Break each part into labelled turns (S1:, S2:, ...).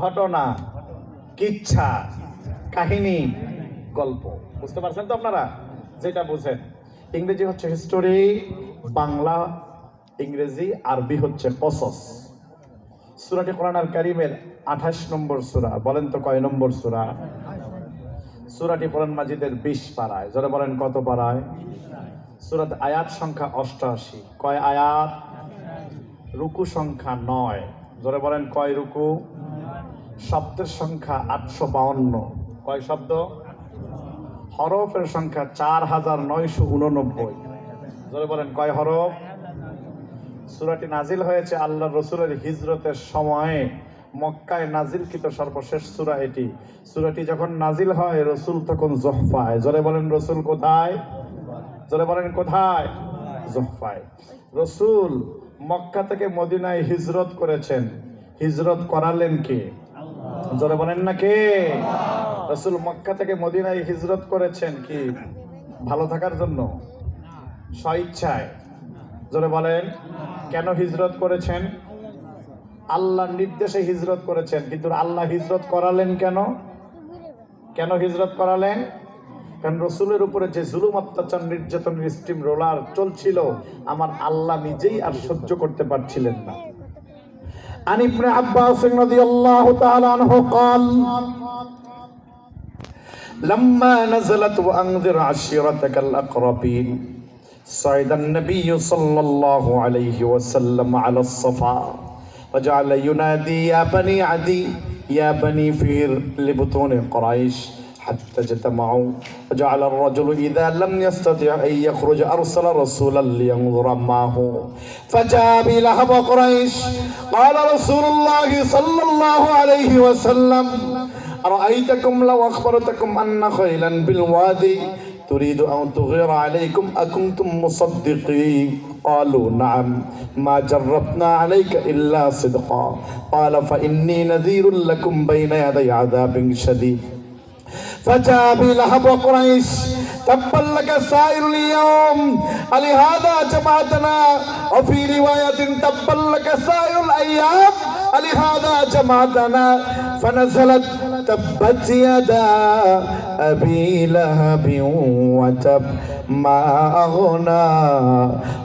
S1: ঘটনা, কিচ্ছা, কাহিনী, গল্প। বুঝতে পারছেন তো আপনারা? যেটা বুঝেন। ইংরেজি হচ্ছে হিস্টোরি বাংলা, ইংরেজি, আরবি হচ্ছে কসস সুরাটি কোরআন আল কারিমের আঠাশ নম্বর সুরা। বলেন তো কয় নম্বর সুরা? সুরাটি কোরআন মাজিদের বিশ পাড়ায়। যারা বলেন, কত পাড়ায়? সুরাত আয়াত সংখ্যা অষ্টআশি। কয় আয়াত? রুকু সংখ্যা নয়। জোরে বলেন, কয় রুকু? শব্দের সংখ্যা আটশো বাউন্ন। কয় শব্দ? হরফের সংখ্যা চার হাজার নয়শো উননব্বই। জোরে বলেন, কয় হরফ? সুরাটি নাজিল হয়েছে আল্লাহ রসুলের হিজরতের সময়ে। মক্কায় নাজিলকৃত সর্বশেষ সুরা এটি। সুরাটি যখন নাজিল হয়, রসুল তখন জহফায়। জোরে বলেন, রসুল কোথায়? জোরে বলেন, কোথায়? জহফায়। রসুল মক্কা থেকে মদিনায় হিজরত করেছেন। হিজরত করালেন কে? জোরে বলেন না কে? রসুল মক্কা থেকে মদিনায় হিজরত করেছেন কি? ভালো থাকার জন্য? স্বইচ্ছায়। জোরে বলেন, কেন হিজরত করেছেন? আল্লাহর নির্দেশে হিজরত করেছেন, কিন্তু আল্লাহ হিজরত করালেন কেন? কেন হিজরত করালেন? কারণ রসুলের উপরে যে জুলুম, অত্যাচার, নির্যাতনের স্টিম রোলার চলছিল, আমার আল্লাহ নিজেই আর সহ্য করতে পারছিলেন না। عن ابن عباس رضي الله تعالى عنه قال لما نزلت وأنذر عشيرتك الأقربين صعد النبي صلى الله عليه وسلم على الصفا وجعل ينادي يا بني عدي يا بني فير لبطون قريش حتى اجتمعوا. وجعل الرجل إذا لم يستطع أن يخرج أرسل رسولا لينظر معه. فجاء بلهب قريش. قال رسول الله صلى الله عليه وسلم أرأيتكم لو أخبرتكم أن خيلا بالوادي تريد أن تغير عليكم أكنتم مصدقين. قالوا نعم ما جربنا عليك إلا صدقا. قال فإني نذير لكم بين يدي عذاب شديد. فجابي لهب وقريش تبا لك سائر اليوم. ألهذا جمعتنا؟ وفي رواية تبا لك سائر الأيام. ألهذا جمعتنا؟ فنزلت تبت يدا أبي لهب وتب ما أغنى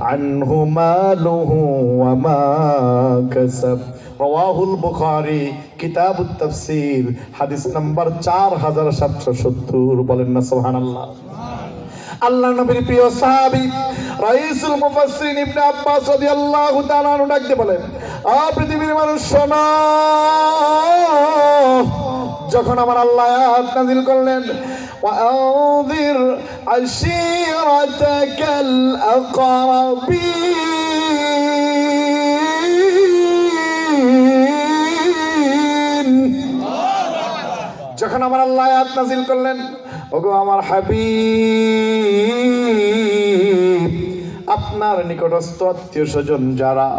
S1: عنه ماله وما كسب. رواه البخاري. কিতাবুত তাফসীর হাদিস নাম্বার চার হাজার সাতশো সত্তর বলেন না সুবহানাল্লাহ আল্লাহ নবীর প্রিয় সাহাবী রাইসুল মুফাসসিরিন ইবনে আব্বাস রাদিয়াল্লাহু তাআলা আনহু ডাকতে বলেন আ পৃথিবীর মানুষ শোনো যখন আমার আল্লাহ আয়াত নাযিল করলেন وأنذر عشيرتك الأقربين আমার আল্লাহ আয়াত নাজিল করলেন ওগো আমার হাবিব আপনার নিকটস্থ আত্মীয় স্বজন যারা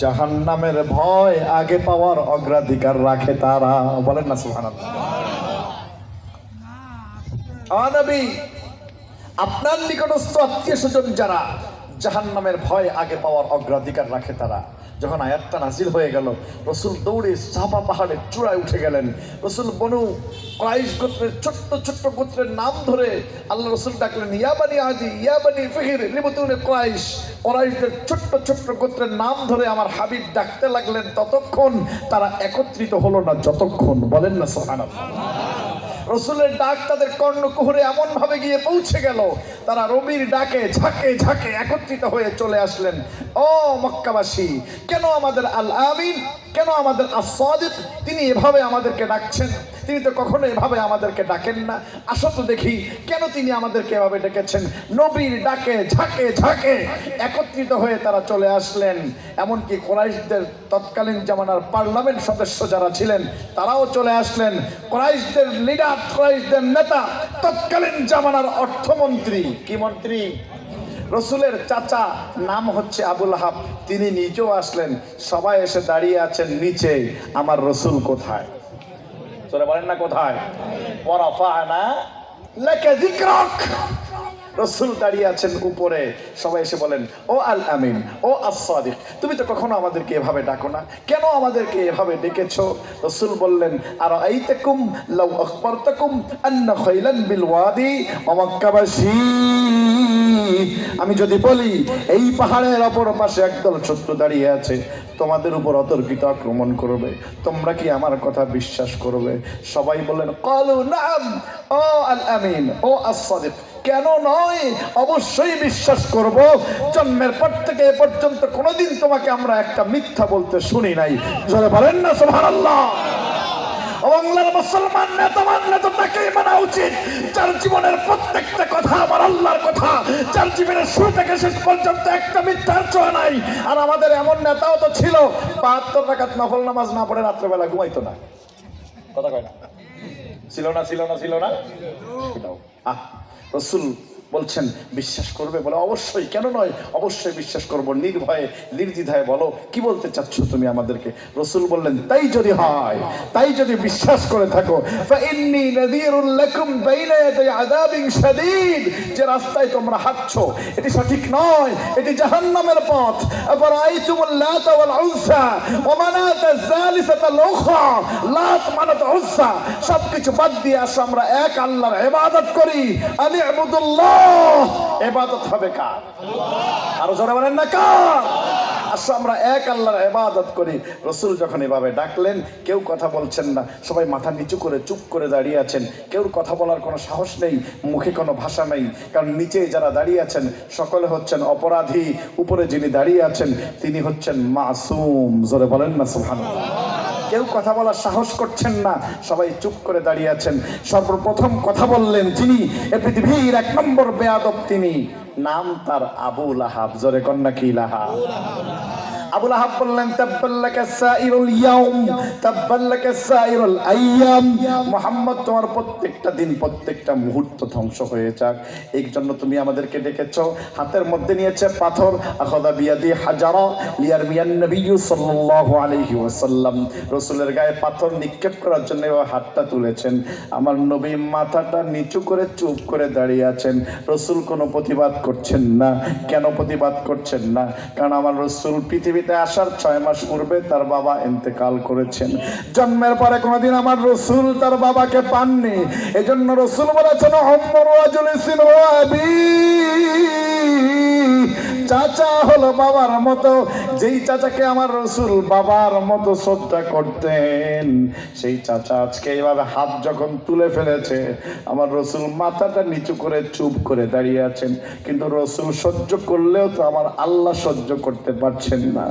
S1: জাহান নামের ভয় আগে পাওয়ার অগ্রাধিকার রাখে তারা। বলেন না সুবহানাল্লাহ। নবী আপনার নিকটস্থ আত্মীয় স্বজন যারা জাহান নামের ভয় আগে পাওয়ার অগ্রাধিকার রাখে তারা। যখন আয়াতটা নাজিল হয়ে গেল, রসুল দৌড়ে সাফা পাহাড়ের চূড়ায় উঠে গেলেন। রসুল বনু ক্রাইশ গোত্রের ছোট্ট ছোট্ট গোত্রের নাম ধরে আল্লাহ রসুল ডাকলেন ইয়াবানি আদি ইয়াবানি ফিহির লিবতুনে ক্রাইশ। ক্রাইশদের ছোট্ট ছোট্ট গোত্রের নাম ধরে আমার হাবিব ডাকতে লাগলেন, ততক্ষণ তারা একত্রিত হলো না, যতক্ষণ। বলেন না সোহানাল্লাহ রসুলের ডাক তাদের কর্ণকুহরে এমন ভাবে গিয়ে পৌঁছে গেল। তারা রবির ডাকে ঝাঁকে ঝাঁকে একত্রিত হয়ে চলে আসলেন। ও মক্কাবাসী, কেন আমাদের আল আমিন কেন আমাদের আসাদিক তিনি এভাবে আমাদেরকে ডাকছেন? তিনি তো কখনো এভাবে আমাদেরকে ডাকেন না। আসো তো দেখি কেন তিনি আমাদেরকে এভাবে ডেকেছেন? নবীর ডাকে ঝাঁকে ঝাঁকে একত্রিত হয়ে তারা চলে আসলেন। এমনকি কোরাইশদের তৎকালীন জামানার পার্লামেন্ট সদস্য যারা ছিলেন তারাও চলে আসলেন। কোরাইশদের লিডার কোরাইশদের নেতা তৎকালীন জামানার অর্থমন্ত্রী। কি মন্ত্রী? রসুলের চাচা নাম হচ্ছে আবুল হাব। তিনি নিজেও আসলেন সবাই এসে দাঁড়িয়ে আছেন নিচে আমার রসুল কোথায়? চলে বলেন না কোথায়? পরাফানা লেকে যিকরক। রসুল দাঁড়িয়ে আছেন উপরে। সবাই এসে বলেন, ও আল আমিন, ও আসাদিক তুমি তো কখনো আমাদেরকে এভাবে ডাকো না। কেন আমাদেরকে এভাবে ডেকেছ? রসুল বললেন আর আইতাকুম লাউ আখবারতাকুম আন্না খাইলান বিল ওয়াদি অমক্কাবাসী আমি যদি বলি, এই পাহাড়ের অপর পাশে একদল শত্রু দাঁড়িয়ে আছে, তোমাদের উপর অতর্কিত আক্রমণ করবে। তোমরা কি আমার কথা বিশ্বাস করবে? সবাই বললেন, কলু, নাম, ও আল আমিন, ও আসাদিক কেন নয়? অবশ্যই বিশ্বাস করব। জন্মের পর থেকে এ পর্যন্ত কোনোদিন তোমাকে আমরা একটা মিথ্যা বলতে শুনি নাই। বলেন না, সুবহানাল্লাহ! বাংলার মুসলমান নেতা মানলে তো তাকেই মানা উচিত। যার জীবনের প্রত্যেকটা কথা আমার আল্লাহর কথা যার জীবনের শুরু থেকে শেষ পর্যন্ত একটা মিথ্যার ছোঁয়া নাই। আর আমাদের এমন নেতাও তো ছিল বাহাত্তর টাকাত নফল নামাজ না পড়ে রাত্রেবেলা ঘুমাইতো না। কথা কয় না? ছিল না ছিল না ছিল না। রসুল বলছেন, বিশ্বাস করবে? বলে, অবশ্যই, কেন নয়? অবশ্যই বিশ্বাস করব। নির্ভয়ে, নির্দ্বিধায় বলো, কি বলতে চাচ্ছ তুমি আমাদেরকে? রসুল বললেন, তাই যদি হয়, তাই যদি বিশ্বাস করে থাকো যে রাস্তায় তোমরা হাঁটছ, এটি সঠিক নয়, এটি জাহান্নামের পথ। সবকিছু বাদ দিয়ে আসো, আমরা এক আল্লাহর এবাদত করি। আমি আবুদুল্লাহ ইবাদত হবে কার? আরও জোরে বলেন না, কার? আসো, আমরা এক আল্লাহর ইবাদত করি। রসুল যখন এভাবে ডাকলেন, কেউ কথা বলছেন না। সবাই মাথা নিচু করে চুপ করে দাঁড়িয়ে আছেন। কেউ কথা বলার কোনো সাহস নেই, মুখে কোনো ভাষা নেই। কারণ নিচে যারা দাঁড়িয়ে আছেন, সকলে হচ্ছেন অপরাধী। উপরে যিনি দাঁড়িয়ে আছেন, তিনি হচ্ছেন মাসুম। জোরে বলেন না, সুবহানাল্লাহ। কেউ কথা বলার সাহস করছেন না। সবাই চুপ করে দাঁড়িয়ে আছেন। সর্বপ্রথম কথা বললেন যিনি, এ পৃথিবীর এক নম্বর বেয়াদব তিনি। নাম তার আবু লাহাব। জোরে কন্যা, কি লাহাব? আবুল আহাব বললেন, তাব্বাল্লাকা সাইরুল ইয়াউম, তাব্বাল্লাকা সাইরুল আইয়াম। মুহাম্মদ, তোমার প্রত্যেকটা দিন, প্রত্যেকটা মুহূর্ত ধ্বংস হয়ে যাক। এই জন্য তুমি আমাদেরকে ডেকেছো। হাতের মধ্যে নিয়েছে পাথর। আখাদা বিয়াদি হাজারা লিয়ার মিয়ান নবী সাল্লাল্লাহু আলাইহি ওয়াসাল্লাম। রাসূলের গায়ে পাথর নিক্ষেপ করার জন্য হাতটা তুলেছেন। আমার নবী মাথাটা নিচু করে চুপ করে দাঁড়িয়ে আছেন। রসুল কোনো প্রতিবাদ করছেন না। কেন প্রতিবাদ করছেন না? কারণ আমার রসুল পৃথিবীতে আসার ছয় মাস পূর্বে তার বাবা ইন্তেকাল করেছেন। জন্মের পরে কোনোদিন আমার রসুল তার বাবাকে পাননি। এজন্য রসুল বলেছেন, অম্মর রাজুলিসিন ইসিন আবি চাচা হলো বাবার মতো, যেই চাচাকে আমার রসুল বাবার মতো শ্রদ্ধা করতেন, সেই চাচা আজকে এইভাবে হাত যখন তুলে ফেলেছে, আমার রসুল মাথাটা নিচু করে চুপ করে দাঁড়িয়ে আছেন। কিন্তু রসুল সহ্য করলেও তো আমার আল্লাহ সহ্য করতে পারছেন না।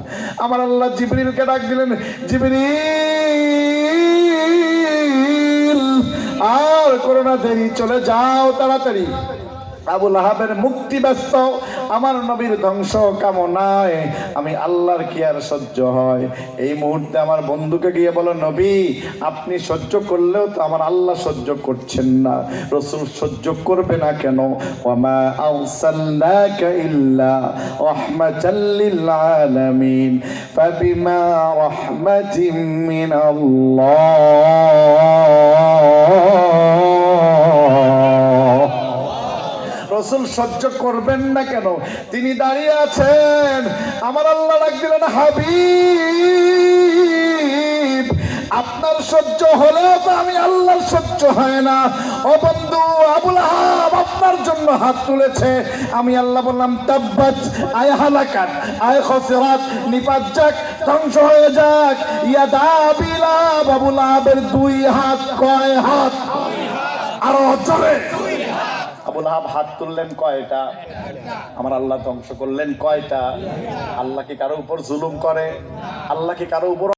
S1: আমার আল্লাহ জিবরিলকে ডাক দিলেন, জিবরিল, আর করোনা দেরি, চলে যাও তাড়াতাড়ি। আবুল আহাবের মুক্তি ব্যস্ত আমার নবীর ধ্বংস কামনায় আমি আল্লাহর কি আর সহ্য হয়? এই মুহূর্তে আমার বন্ধুকে গিয়ে বলো, নবী, আপনি সহ্য করলেও তো আমার আল্লাহ সহ্য করছেন না। রসুল সহ্য করবে না কেন? আলামিন, ফাবিমা রাহমাতিন মিনাল্লাহ। রসুল সহ্য করবেন না কেন? তিনি দাঁড়িয়ে আছেন। আমার আল্লাহ ডাক দিলেন, হাবিব, আপনার সহ্য হলেও তো আমি আল্লাহর সহ্য হয় না। ও বন্ধু, আবুল আহাব আপনার জন্য হাত তুলেছে। আমি আল্লাহ বললাম, তাব্বাত, আয় হালাকাত, আয় খসরাত, নিপাত যাক, ধ্বংস হয়ে যাক। ইয়াদা বিলাব, আবুল আহাবের দুই হাত, কয় হাত? আরও জোরে। আবুল হাব হাত তুললেন কয়টা? আমার আল্লাহ ধ্বংস করলেন কয়টা? আল্লাহ কি কারও উপর জুলুম করে? আল্লাহ কি কারও উপর